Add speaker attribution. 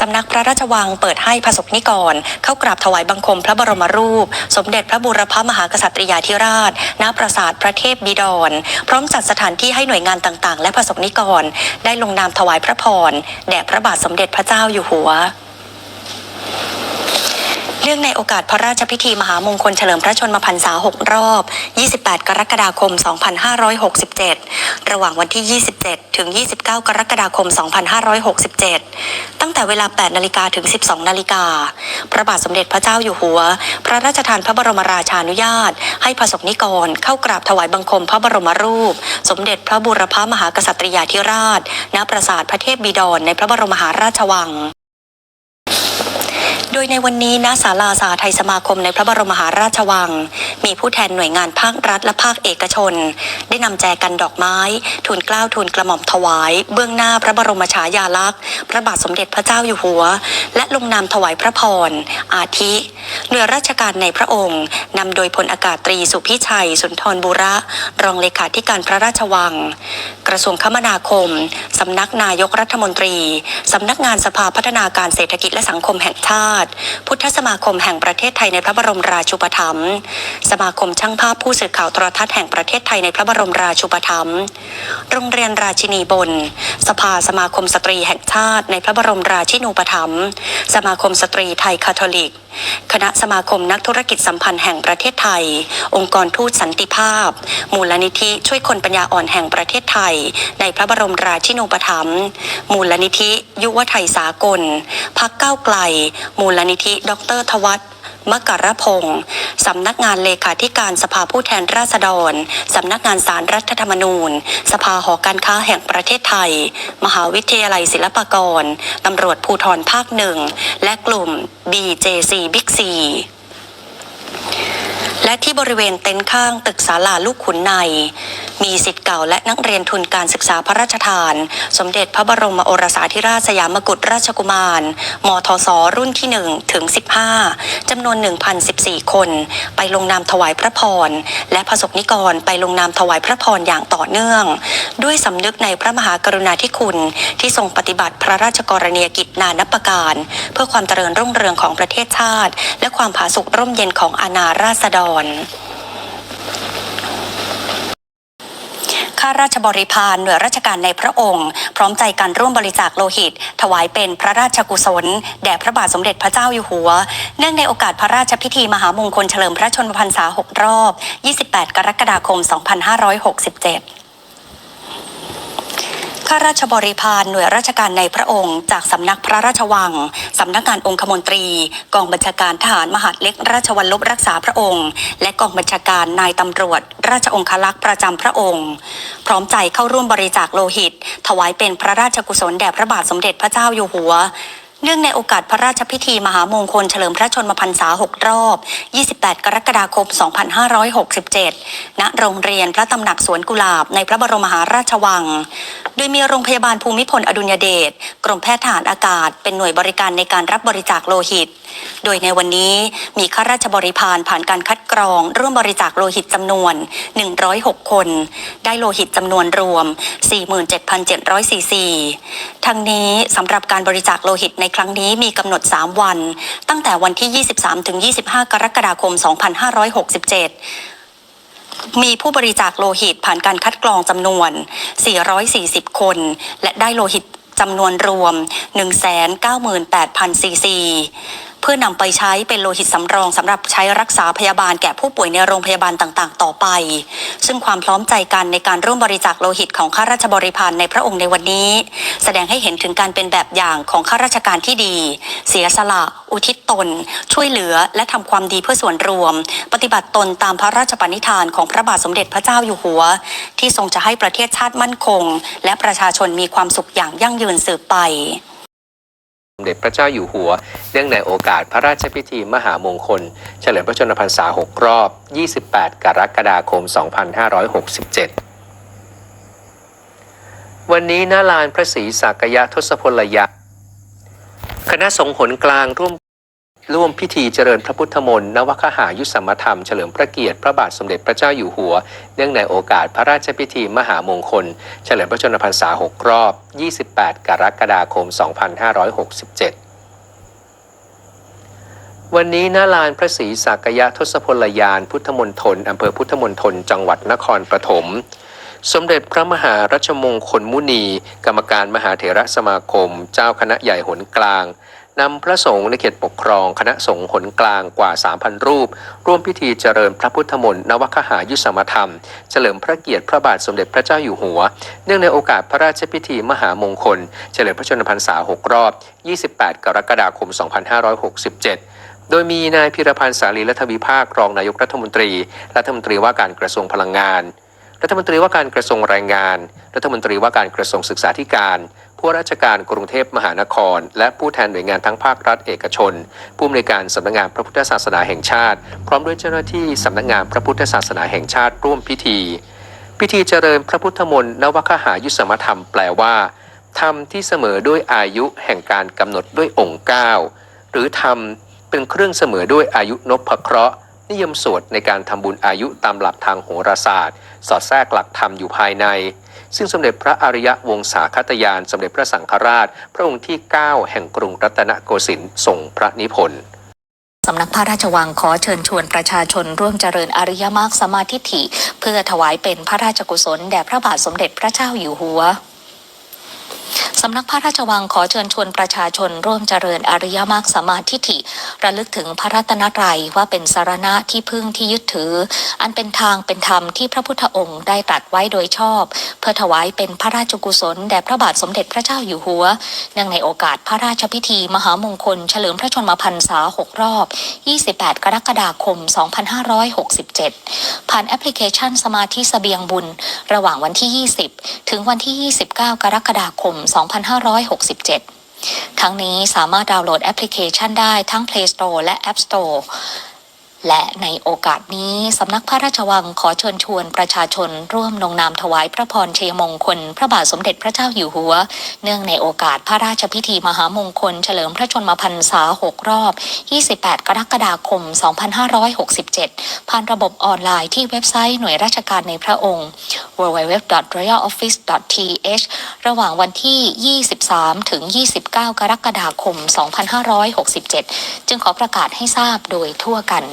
Speaker 1: สำนักพระราชวังเปิดให้พระสงฆ์นิกร เข้ากราบถวายบังคมพระบรมรูป สมเด็จพระบูรพมหากษัตริยาธิราช ณ ปราสาทพระเทพบิดร พร้อมจัดสถานที่ให้หน่วยงานต่างๆ และพระสงฆ์นิกร ได้ลงนามถวายพระพรแด่พระบาทสมเด็จพระเจ้าอยู่หัวเนื่องในโอกาสพระราชพิธีมหามงคลเฉลิมพระชนมพรรษา 6 รอบ 28 กรกฎาคม 2567 ระหว่างวันที่ 27 ถึง 29 กรกฎาคม 2567 ตั้งแต่เวลา 8 นาฬิกาถึง 12 นาฬิกา พระบาทสมเด็จพระเจ้าอยู่หัว พระราชทานพระบรมราชานุญาต ให้พระสงฆ์นิกร เข้ากราบถวายบังคมพระบรมรูป สมเด็จพระบูรพมหากษัตริยาธิราช ณ ปราสาทพระเทพบิดรในพระบรมมหาราชวัง โดยในวันนี้ณศาลาสาไทยสมาคมในพระบรมมหาราชวัง มีผู้แทนหน่วยงานภาครัฐและภาคเอกชน ได้นำแจกันดอกไม้ ทูลเกล้าทูลกระหม่อมถวาย เบื้องหน้าพระบรมฉายาลักษณ์ พระบาทสมเด็จพระเจ้าอยู่หัว และลงนามถวายพระพร อาทิ หน่วยราชการในพระองค์นำโดยพลอากาศตรีสุพิชัย สุนทรบุระ รองเลขาธิการพระราชวัง กระทรวงคมนาคมสำนักนายกรัฐมนตรีสำนักงานสภาพัฒนาการเศรษฐกิจและสังคมแห่งชาติ พุทธสมาคมแห่งประเทศไทยในพระบรมราชูปถัมภ์สมาคมช่างภาพผู้สื่อข่าวโทรทัศน์แห่งประเทศไทยในพระบรมราชูปถัมภ์โรงเรียนราชินีบนสภาสมาคมสตรีแห่งชาติ ในพระบรมราชินูปถัมภ์สมาคมสตรีไทยคาทอลิก คณะสมาคมนักธุรกิจสัมพันธ์แห่งประเทศไทย องค์กรทูตสันติภาพ มูลนิธิช่วยคนปัญญาอ่อนแห่งประเทศไทย ในพระบรมราชินูปถัมภ์มูลนิธิ ยุวไทยสากล พักเก้าวไกล มูลนิธิ ดรทวัฒน์ มกรพงศ์สำนักงานเลขาธิการสภาผู้แทนราษฎร สำนักงานสารรัฐธรรมนูญ สภาหอการค้าแห่งประเทศไทย มหาวิทยาลัยศิลปากรตำรวจภูธรภาคหนึ่ง และกลุ่ม BJC Big C และที่บริเวณเต็นท์ข้างตึกศาลาลูกขุนใน มีสิทธิ์เก่าและนักเรียนทุนการศึกษาพระราชทาน สมเด็จพระบรมโอรสาธิราชสยามกุฎราชกุมาร มทศรุ่นที่ 1 ถึง 15 จำนวน 1,014 คน ไปลงนามถวายพระพร และพระสนิกรไปลงนามถวายพระพรอย่างต่อเนื่อง ด้วยสำนึกในพระมหากรุณาธิคุณที่ทรงปฏิบัติพระราชกรณียกิจนานับประการ เพื่อความเจริญรุ่งเรืองของประเทศชาติ และความผาสุกร่มเย็นของอาณาราษฎรข้าราชบริพารหน่วยราชการในพระองค์ พร้อมใจกันร่วมบริจาคโลหิต ถวายเป็นพระราชกุศล แด่พระบาทสมเด็จพระเจ้าอยู่หัว เนื่องในโอกาสพระราชพิธีมหามงคลเฉลิมพระชนมพรรษา 6 รอบ 28 กรกฎาคม 2567 ข้าราชบริพารหน่วยราชการในพระองค์ จากสำนักพระราชวัง สำนักงานองคมนตรี กองบัญชาการทหารมหาดเล็กราชวัลลบรักษาพระองค์ และกองบัญชาการนายตำรวจ ราชองคลักษ์ประจำพระองค์ พร้อมใจเข้าร่วมบริจาคโลหิต ถวายเป็นพระราชกุศลแด่พระบาทสมเด็จพระเจ้าอยู่หัว เนื่องในโอกาสพระราชพิธีมหามงคลเฉลิมพระชนมพรรษา 6 รอบ 28 กรกฎาคม 2567 ณ โรงเรียนพระตำหนักสวนกุหลาบในพระบรมมหาราชวัง โดยมีโรงพยาบาลภูมิพลอดุลยเดช กรมแพทย์ทหารอากาศ เป็นหน่วยบริการในการรับบริจาคโลหิต โดยในวันนี้มีข้าราชบริพารผ่านการคัดกรอง ร่วมบริจาคโลหิตจำนวน 106 คน ได้โลหิตจำนวนรวม 47,700ซีซีทั้งนี้สำหรับการบริจาคโลหิตในครั้งนี้มีกำหนด 3 วัน ตั้งแต่วันที่ 23 ถึง 25 กรกฎาคม 2567 มีผู้บริจาคโลหิตผ่านการคัดกรองจำนวน 440 คน และได้โลหิตจำนวนรวม 198,000ซีซี เพื่อนำไปใช้เป็นโลหิตสำรองสำหรับใช้รักษาพยาบาลแก่ผู้ป่วยในโรงพยาบาลต่างๆ ต่อไป ซึ่งความพร้อมใจกันในการร่วมบริจาคโลหิตของข้าราชบริพารในพระองค์ในวันนี้ แสดงให้เห็นถึงการเป็นแบบอย่างของข้าราชการที่ดี เสียสละ อุทิศตน ช่วยเหลือและทำความดีเพื่อส่วนรวม ปฏิบัติตนตามพระราชปณิธานของพระบาทสมเด็จพระเจ้าอยู่หัว ที่ทรงจะให้ประเทศชาติมั่นคง และประชาชนมีความสุขอย่างยั่งยืนสืบไป
Speaker 2: สมเด็จพระเจ้าอยู่หัว เนื่องในโอกาสพระราชพิธีมหามงคล เฉลิมพระชนมพรรษา 6 รอบ 28 กรกฎาคม 2567 วันนี้นาลานพระศรีสักยะทศพลยะ คณะสงฆ์หนกลางร่วม ร่วมพิธีเจริญพระพุทธมนต์นวคหายุสมธรรมเฉลิมพระเกียรติพระบาทสมเด็จพระเจ้าอยู่หัว เนื่องในโอกาสพระราชพิธีมหามงคล เฉลิมพระชนมพรรษา 6 รอบ 28 กรกฎาคม 2567 วันนี้ณลานพระศรีสักยะทศพลยานพุทธมณฑลอำเภอพุทธมณฑลจังหวัดนครปฐมสมเด็จพระมหารัชมงคลมุนี กรรมการมหาเถระสมาคม เจ้าคณะใหญ่หนกลาง นำพระสงฆ์ในเขตปกครองคณะสงฆ์หนกลางกว่า 3,000 รูป ร่วมพิธีเจริญพระพุทธมนต์นวคหายุสมธรรม เฉลิมพระเกียรติพระบาทสมเด็จพระเจ้าอยู่หัว เนื่องในโอกาสพระราชพิธีมหามงคล เฉลิมพระชนมพรรษา 6 รอบ 28 กรกฎาคม 2567โดยมีนายพิรพันธ์สารีรัฐวิภาครองนายกรัฐมนตรี รัฐมนตรีว่าการกระทรวงพลังงาน รัฐมนตรีว่าการกระทรวงแรงงาน รัฐมนตรีว่าการกระทรวงศึกษาธิการ ผู้ราชการกรุงเทพมหานคร และผู้แทนหน่วยงานทั้งภาครัฐเอกชน ผู้อำนวยการสำนักงานพระพุทธศาสนาแห่งชาติ พร้อมด้วยเจ้าหน้าที่สำนักงานพระพุทธศาสนาแห่งชาติร่วมพิธี พิธีเจริญพระพุทธมนต์นวคหายุสมธรรมแปลว่าธรรมที่เสมอด้วยอายุแห่งการกำหนดด้วยองค์เก้าหรือธรรมเป็นเครื่องเสมอด้วยอายุนพเคราะห์นิยมสวดในการทำบุญอายุตามหลักทางโหราศาสตร์ สอดแทรกหลักธรรมอยู่ภายใน ซึ่งสมเด็จพระอริยวงศาคตยาน สมเด็จพระสังฆราช พระองค์ที่ 9 แห่งกรุงรัตนโกสินทร์ทรงพระนิพนธ์
Speaker 3: สำนักพระราชวังขอเชิญชวนประชาชนร่วมเจริญอริยมรรคสมาธิฐิเพื่อถวายเป็นพระราชกุศลแด่พระบาทสมเด็จพระเจ้าอยู่หัวสำนักพระราชวังขอเชิญชวนประชาชนร่วมเจริญอริยมรรคสมาธิฐิ ระลึกถึงพระรัตนตรัยว่าเป็นสารณะที่พึ่งที่ยึดถือ อันเป็นทางเป็นธรรมที่พระพุทธองค์ได้ตรัสไว้โดยชอบ เพื่อถวายเป็นพระราชกุศลแด่พระบาทสมเด็จพระเจ้าอยู่หัว เนื่องในโอกาสพระราชพิธี มหามงคล เฉลิมพระชนมพรรษา 6 รอบ 28 กรกฎาคม 2567 ผ่านแอปพลิเคชันสมาธิสเสบียงบุญ ระหว่างวันที่ 20 ถึงวันที่ 29 กรกฎาคม 2567 ทั้งนี้สามารถดาวน์โหลดแอปพลิเคชันได้ทั้ง Play Store และ App Store และในโอกาสนี้สำนักพระราชวังขอเชิญชวนประชาชนร่วมลงนามถวายพระพรเชยมงคล พระบาทสมเด็จพระเจ้าอยู่หัว เนื่องในโอกาสพระราชพิธีมหามงคล เฉลิมพระชนมพรรษา 6 รอบ 28 กรกฎาคม 2567 ผ่านระบบออนไลน์ที่เว็บไซต์หน่วยราชการในพระองค์ www.royaloffice.th ระหว่างวันที่ 23 ถึง 29 กรกฎาคม 2567 จึงขอประกาศให้ทราบโดยทั่วกัน